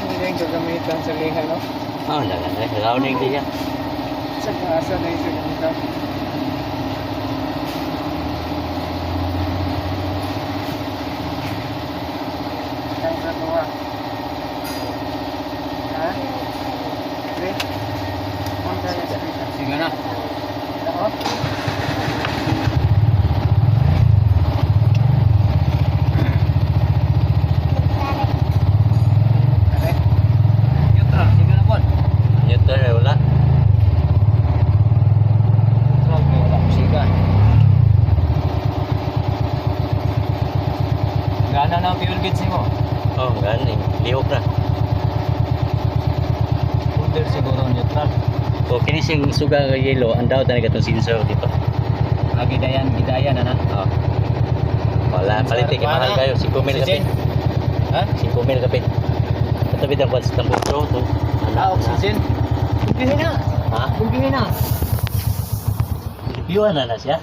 kang sa liha, no? Oh, jangan eh. Rauning dia. Sa kaasa na yung ikaw. Kang sa tuwa. Ha? Sige. Ang kaya sa kita. Sige na. Ako? Kare? Neutral. Sige na po. Newton eh wala. Neutral. Kaya wala musika. Gana na fuel gauge mo. Oh, ganing. Lihok na. Order siguro neutral. O kini sing suga nga yellow, ang daw talaga itong sensor dito. Ah, gidayan, gidayan na na. Oh. Wala, palit kay mahal kayo. 5 mil kapit. Ha? 5 mil kapit. Katabi ang kwan sa tambok pro to. Ah, oxygen. Kumpihin na. Ha? Kumpihin na. Iwan na na siya.